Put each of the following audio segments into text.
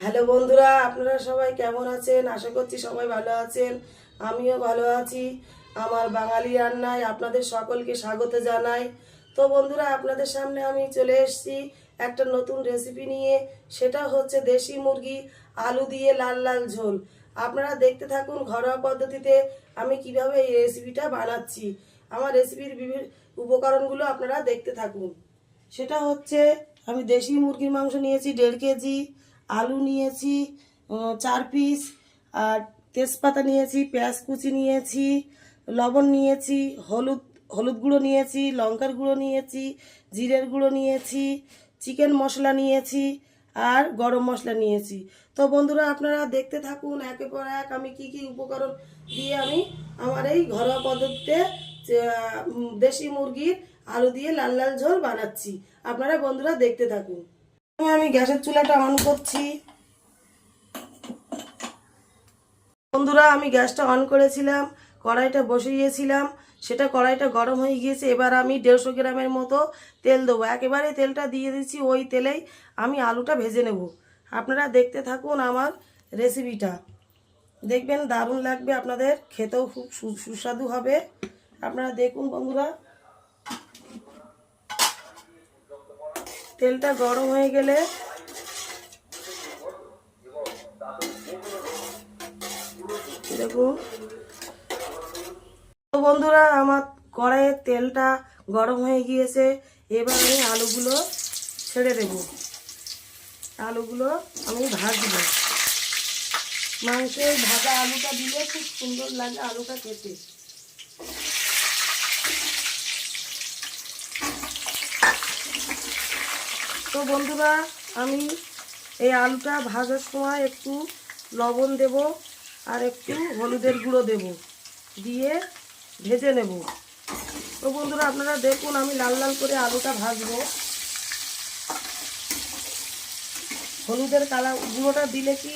Hello বন্ধুরা, আপনারা সবাই কেমন আছেন? আশা করছি সবাই ভালো আছেন। আমিও ভালো আছি। আমার বাঙালি রান্নায় আপনাদের সকলকে স্বাগত জানাই। তো বন্ধুরা, আপনাদের সামনে আমি চলে এসেছি একটা নতুন রেসিপি নিয়ে। সেটা হচ্ছে দেশি মুরগি, আলু দিয়ে লাল লাল ঝোল। আপনারা দেখতে থাকুন ঘরোয়া পদ্ধতিতে আমি কীভাবে এই রেসিপিটা বানাচ্ছি। আমার রেসিপির বিভিন্ন উপকরণগুলো আপনারা দেখতে থাকুন। সেটা হচ্ছে, আমি দেশি মুরগির মাংস নিয়েছি দেড় কেজি। আলু নিয়েছি চার পিস, আর তেজপাতা নিয়েছি, পেঁয়াজ কুচি নিয়েছি, লবণ নিয়েছি, হলুদ হলুদ গুঁড়ো নিয়েছি, লঙ্কার গুঁড়ো নিয়েছি, জিরের গুঁড়ো নিয়েছি, চিকেন মশলা নিয়েছি, আর গরম মশলা নিয়েছি। তো বন্ধুরা, আপনারা দেখতে থাকুন একে পর এক আমি কি কি উপকরণ দিয়ে আমি আমার এই ঘরোয়া পদ্ধতিতে দেশি মুরগির আলু দিয়ে লাল লাল ঝোল বানাচ্ছি। আপনারা বন্ধুরা দেখতে থাকুন। আমি গ্যাসের চুলাটা অন করছি। বন্ধুরা, আমি গ্যাসটা অন করেছিলাম, কড়াইটা বসিয়েছিলাম, সেটা কড়াইটা গরম হয়ে গিয়েছে, এবার আমি দেড়শো গ্রামের মতো তেল দেবো। একেবারে তেলটা দিয়ে দিচ্ছি ওই তেলেই আমি আলুটা ভেজে নেব। আপনারা দেখতে থাকুন আমার রেসিপিটা দেখবেন দারুণ লাগবে, আপনাদের খেতেও খুব সুস্বাদু হবে। আপনারা দেখুন বন্ধুরা তেলটা গরম হয়ে গেলে দেখুন বন্ধুরা, আমার কড়াইয়ের তেলটা গরম হয়ে গিয়েছে। এবার আমি আলুগুলো ছেড়ে দেব। আলুগুলো আমি ভাজব। মাংসের ভাজা আলুটা দিলে খুব সুন্দর লাগে আলুটা খেতে। তো বন্ধুরা, আমি এই আলুটা ভাজার সময় একটু লবণ দেব আর একটু হলুদের গুঁড়ো দেব, দিয়ে ভেজে নেব। তো বন্ধুরা, আপনারা দেখুন, আমি লাল লাল করে আলুটা ভাজবো। হলুদের কালার, গুঁড়োটা দিলে কি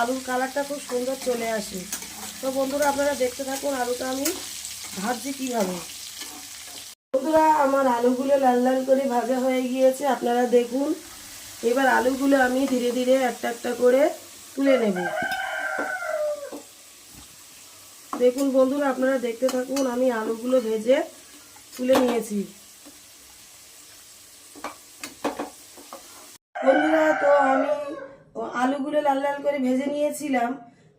আলুর কালারটা খুব সুন্দর চলে আসে। তো বন্ধুরা, আপনারা দেখতে থাকুন আলুটা আমি ভাজছি কীভাবে। বন্ধুরা, আমার আলুগুলো লাল লাল করে ভাজা হয়ে গিয়েছে। আপনারা দেখুন, এবার আলুগুলো আমি ধীরে ধীরে একটা একটা করে তুলে নেব। দেখুন বন্ধুরা, আপনারা দেখতে থাকুন, আমি আলুগুলো ভেজে তুলে নিয়েছি। বন্ধুরা, তো আমি আলুগুলো লাল লাল করে ভেজে নিয়েছিলাম।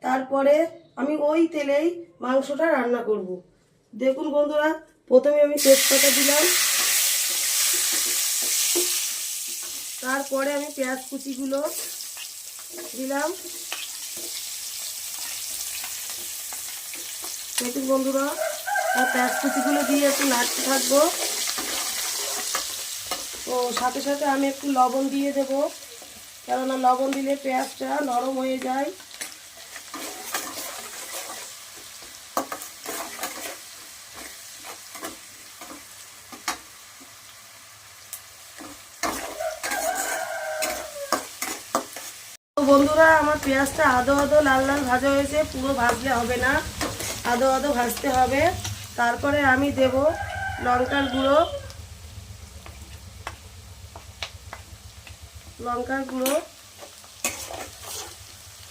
তারপরে আমি ওই তেলেই মাংসটা রান্না করব। দেখুন বন্ধুরা প্রথমে আমি তেজপাতা দিলাম। তারপরে আমি পেঁয়াজ কুচিগুলো দিলাম। দেখুন বন্ধুরা, আর পেঁয়াজ কুচিগুলো দিয়ে একটু নাড়তে থাকব। তো সাথে সাথে আমি একটু লবণ দিয়ে দেব। কেননা লবণ দিলে পেঁয়াজটা নরম হয়ে যায়। বন্ধুরা, আমার পেঁয়াজটা আদো আদো, লাল লাল ভাজা হয়েছে, পুরো ভাজলে হবে না। আদো আদো ভাজতে হবে। তারপরে আমি দেব লঙ্কার গুঁড়ো। লঙ্কার গুঁড়ো।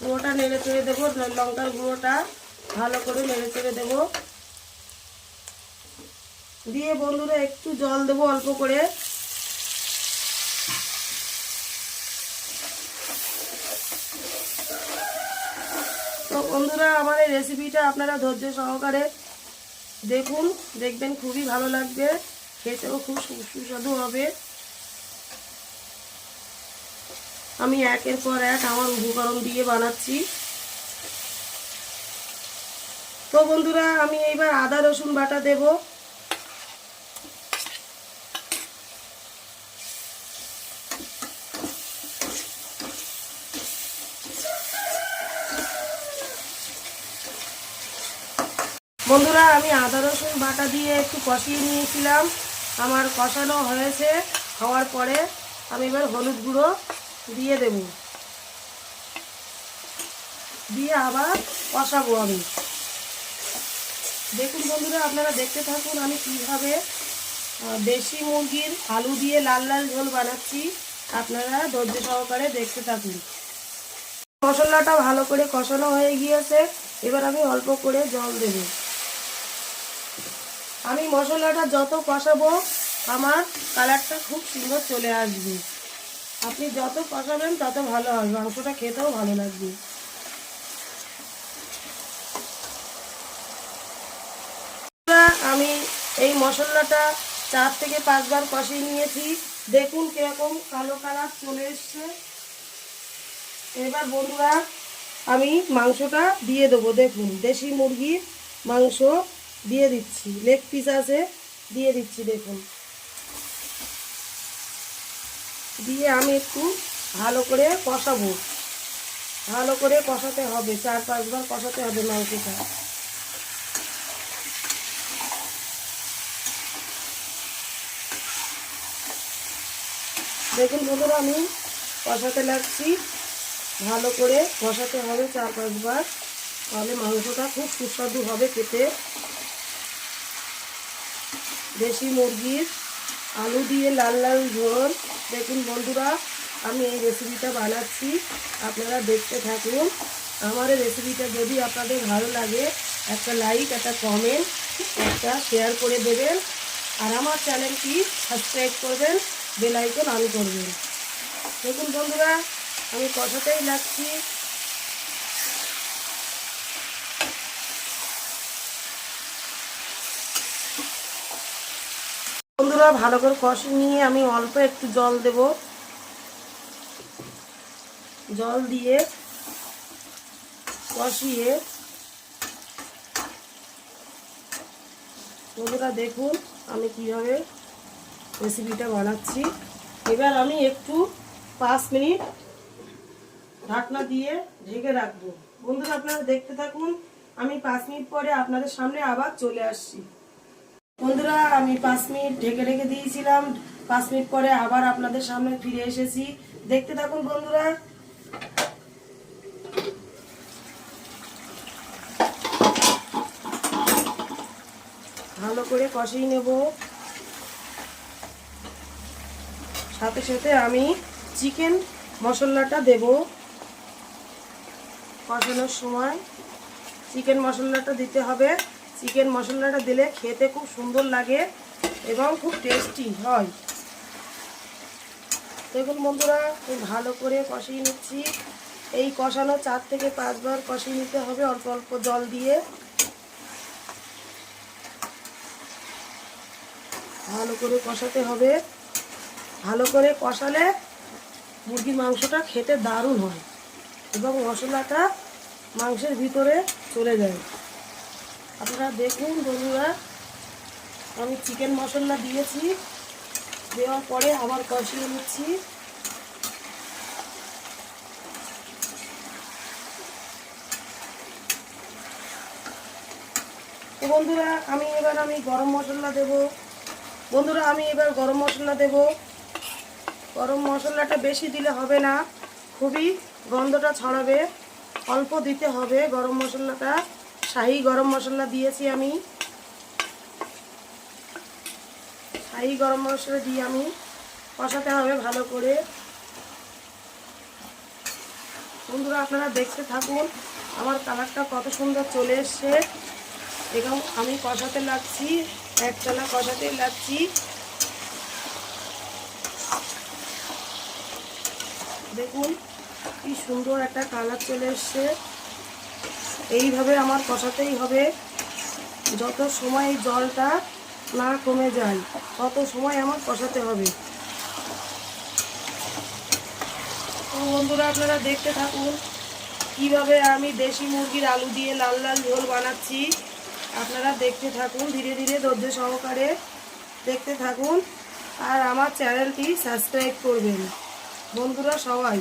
গুঁড়োটা নেড়ে চেড়ে দেবো, লঙ্কার গুঁড়োটা ভালো করে নেড়ে চেড়ে দেবো। দিয়ে বন্ধুরা, একটু জল দেবো অল্প করে তো বন্ধুরা, আমার এই রেসিপিটা আপনারা ধৈর্য সহকারে দেখুন, দেখবেন খুবই ভালো লাগবে, খেতেও খুব সুস্বাদু হবে। আমি একের পর এক আমার উপকরণ দিয়ে বানাচ্ছি। তো বন্ধুরা, আমি এইবার আদা রসুন বাটা দেব। বন্ধুরা, আমি আদা রসুন বাটা দিয়ে একটু কষিয়ে নিয়েছিলাম। আমার কষানো হয়েছে হওয়ার পরে আমি এবার হলুদ গুঁড়ো দিয়ে দেব। দিয়ে আবার কষাবো আমি। দেখুন বন্ধুরা, আপনারা দেখতে থাকুন আমি কীভাবে দেশি মুরগির আলু দিয়ে লাল লাল ঝোল বানাচ্ছি। আপনারা ধৈর্য সহকারে দেখতে থাকুন। মশলাটা ভালো করে কষানো হয়ে গিয়েছে। এবার আমি অল্প করে জল দেব। আমি মশলাটা যত কষাবো, আমার কালারটা খুব সুন্দর চলে আসবে। আপনি যত কষাবেন, তত ভালো হবে। মাংসটা খেতেও ভালো লাগবে। আমি এই মশলাটা চার থেকে পাঁচবার কষিয়ে নিয়েছি। দেখুন কীরকম কালো কালার চলে এসছে। এবার বন্ধুরা, আমি মাংসটা দিয়ে দেবো। দেখুন, দেশি মুরগির মাংস দিয়ে দিচ্ছি। লেগ পিস আছে, দিয়ে দিচ্ছি, দেখুন। দিয়ে আমি একটু ভালো করে কষাবো। ভালো করে কষাতে হবে, চার পাঁচবার কষাতে হবে মাংসটা। দেখুন বন্ধুরা, আমি কষাতে লাগছি। ভালো করে কষাতে হবে চার পাঁচবার। তাহলে মাংসটা খুব সুস্বাদু হবে খেতে। দেশি মুরগির আলু দিয়ে লাল লাল ঝোল। দেখুন বন্ধুরা, আমি এই রেসিপিটা বানাচ্ছি। আপনারা দেখতে থাকুন। আমার এই রেসিপিটা যদি আপনাদের ভালো লাগে, একটা লাইক একটা কমেন্ট একটা শেয়ার করে দেবেন। আর আমার চ্যানেলটি সাবস্ক্রাইব করবেন বেলাইকন অন করবেন। দেখুন বন্ধুরা, আমি কষাতেই লাগছি বন্ধুরা, ভালো করে কষি নিয়ে আমি অল্প একটু জল দেব। জল দিয়ে কষিয়ে বন্ধুরা দেখুন আমি কীভাবে রেসিপিটা বানাচ্ছি। এবার আমি একটু পাঁচ মিনিট ঢাকনা দিয়ে ঢেকে রাখব। বন্ধুরা, আপনারা দেখতে থাকুন, আমি পাঁচ মিনিট পরে আপনাদের সামনে আবার চলে আসছি। বন্ধুরা, আমি পাঁচ মিনিট ঢেকে রেখে দিয়েছিলাম। পাঁচ মিনিট পরে আবার আপনাদের সামনে ফিরে এসেছি। দেখতে থাকুন বন্ধুরা। ভালো করে কষিয়ে নেব। সাথে সাথে আমি চিকেন মশলাটা দেব। কষানোর সময় চিকেন মশলাটা দিতে হবে। চিকেন মশলাটা দিলে খেতে খুব সুন্দর লাগে এবং খুব টেস্টি হয়। দেখুন বন্ধুরা, খুব ভালো করে কষিয়ে নিচ্ছি। এই কষানো চার থেকে পাঁচবার কষিয়ে নিতে হবে অল্প অল্প জল দিয়ে। ভালো করে কষাতে হবে। ভালো করে কষালে মুরগির মাংসটা খেতে দারুণ হয় এবং মশলাটা মাংসের ভিতরে চলে যায়। আপনারা দেখুন বন্ধুরা, আমি চিকেন মশলা দিয়েছি। দেওয়ার পরে আবার কষিয়ে নিচ্ছি। তো বন্ধুরা, আমি এবার আমি গরম মশলা দেব। বন্ধুরা, আমি এবার গরম মশলা দেব। গরম মশলাটা বেশি দিলে হবে না। খুবই গন্ধটা ছড়াবে। অল্প দিতে হবে গরম মশলাটা। শাহি গরম মশলা দিয়েছি আমি। শাহি গরম মশলা দিয়ে আমি কষাতে হবে ভালো করে। বন্ধুরা, আপনারা দেখতে থাকুন, আমার কালারটা কত সুন্দর চলে এসছে। এবং আমি কষাতে লাগছি একটানা কষাতেই লাগছি। দেখুন, কি সুন্দর একটা কালার চলে এসছে। এইভাবে আমার কষাতেই হবে। যত সময় জলটা না কমে যায়, তত সময় আমার কষাতে হবে। তো বন্ধুরা, আপনারা দেখতে থাকুন কীভাবে আমি দেশি মুরগির আলু দিয়ে লাল লাল ঝোল বানাচ্ছি। আপনারা দেখতে থাকুন, ধীরে ধীরে ধৈর্য সহকারে দেখতে থাকুন। আর আমার চ্যানেলটি সাবস্ক্রাইব করবেন। বন্ধুরা, সবাই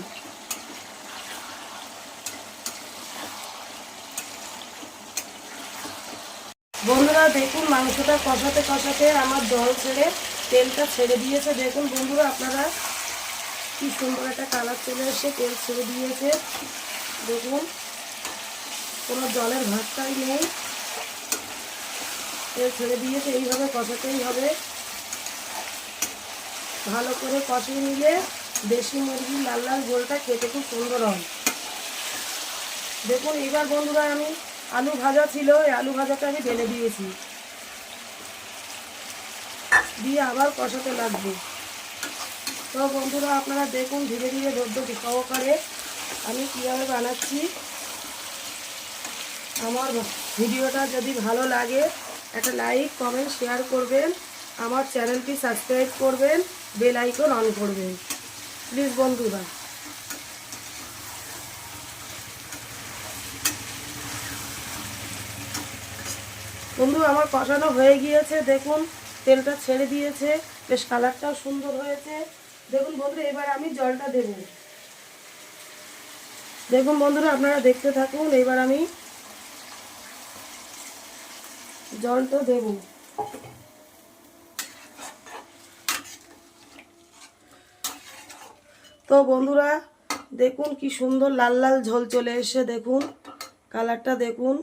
বন্ধুরা, দেখুন মাংসটা কষাতে কষাতে আমার জল ছেড়ে তেলটা ছেড়ে দিয়েছে। দেখুন বন্ধুরা, আপনারা কি সুন্দর একটা কালার চলে এসে তেল ছেড়ে দিয়েছে। দেখুন, কোনো জলের ভাতটাই নেই। তেল ছেড়ে দিয়েছে, এইভাবে কষাতেই হবে। ভালো করে কষিয়ে নিলে দেশি মুরগি লাল লাল ঝোলটা খেতে খুব সুন্দর হয়। দেখুন, এবার বন্ধুরা আমি আলু ভাজা ছিল, এই আলু ভাজাটা আমি ঢেলে দিয়েছি। দিয়ে আবার কষাতে লাগবে। তো বন্ধুরা, আপনারা দেখুন, ধীরে ধীরে ধৈর্য সহকারে আমি কীভাবে বানাচ্ছি? আমার ভিডিওটা যদি ভালো লাগে, একটা লাইক, কমেন্ট, শেয়ার করবেন। আমার চ্যানেলটি সাবস্ক্রাইব করবেন, বেল আইকন অন করবেন। প্লিজ বন্ধুরা। বন্ধু, আমার কষানো হয়ে গিয়েছে। দেখুন, তেলটা ছেড়ে দিয়েছে। বেশ কালারটাও সুন্দর হয়েছে। দেখুন বন্ধুরা, এবার আমি জলটা দেব। দেখুন বন্ধুরা, আপনারা দেখতে থাকুন। এবার আমি জলটা দেব। তো বন্ধুরা, দেখুন কি সুন্দর লাল লাল ঝোল চলে এসে দেখুন, কালারটা দেখুন।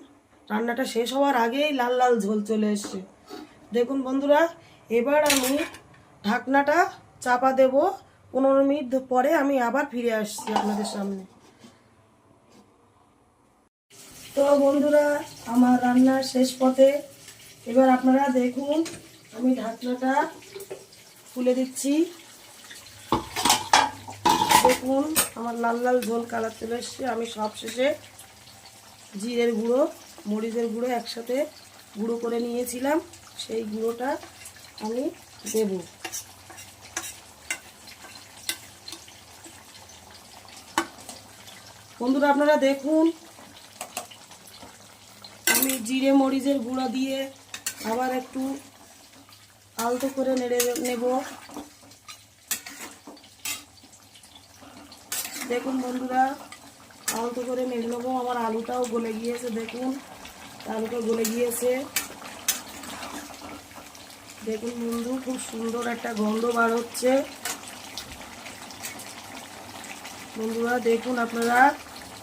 রান্নাটা শেষ হওয়ার আগেই লাল লাল ঝোল চলে এসছে। দেখুন বন্ধুরা, এবার আমি ঢাকনাটা চাপা দেব। পনেরো মিনিট পরে আমি আবার ফিরে আসছি আপনাদের সামনে। তো বন্ধুরা, আমার রান্নার শেষ পথে। এবার আপনারা দেখুন, আমি ঢাকনাটা খুলে দিচ্ছি। দেখুন, আমার লাল লাল ঝোল কালার চলে এসছে। আমি সব শেষে জিরের গুঁড়ো মরিচের গুঁড়ো একসাথে গুঁড়ো করে নিয়েছিলাম। সেই গুঁড়োটা আমি দেব। বন্ধুরা, আপনারা দেখুন, আমি জিরে মরিচের গুঁড়ো দিয়ে আবার একটু আলতো করে নেড়ে নেব। দেখুন বন্ধুরা, আলতো করে নেড়ে নেব। আমার আলুটাও গলে গিয়েছে, দেখুন। আলুটা গলে গিয়েছে, দেখুন বন্ধু, খুব সুন্দর একটা গন্ধ বার হচ্ছে। বন্ধুরা, দেখুন আপনারা,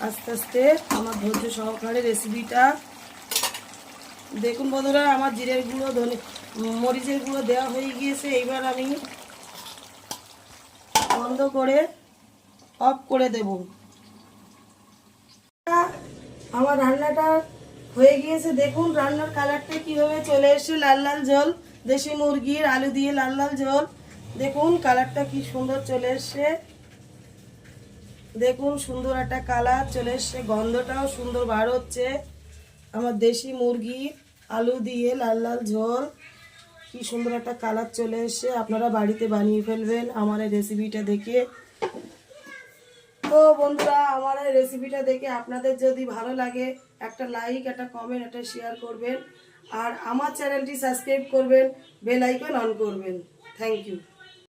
আস্তে আস্তে আমার ধৈর্য সহকারে রেসিপিটা দেখুন বন্ধুরা, আমার জিরের গুঁড়ো, ধনে, মরিচের গুঁড়ো দেওয়া হয়ে গিয়েছে। এইবার আমি বন্ধ করে অফ করে দেব। আমার রান্নাটা হয়ে গিয়েছে। দেখুন, রান্নার কালারটা কীভাবে চলে এসেছে। লাল লাল ঝোল দেশি মুরগির আলু দিয়ে লাল লাল ঝোল দেখুন কালারটা কি সুন্দর চলে এসছে। দেখুন, সুন্দর একটা কালার চলে এসছে। গন্ধটাও সুন্দর বার হচ্ছে। আমার দেশি মুরগি, আলু দিয়ে লাল লাল ঝোল কি সুন্দর একটা কালার চলে এসছে। আপনারা বাড়িতে বানিয়ে ফেলবেন আমার এই রেসিপিটা দেখে। তো বন্ধুরা, আমার এই রেসিপিটা দেখে আপনাদের যদি ভালো লাগে, একটা লাইক একটা কমেন্ট একটা শেয়ার করবেন। আর আমার চ্যানেলটি সাবস্ক্রাইব করবেন বেল আইকন অন করবেন। Thank you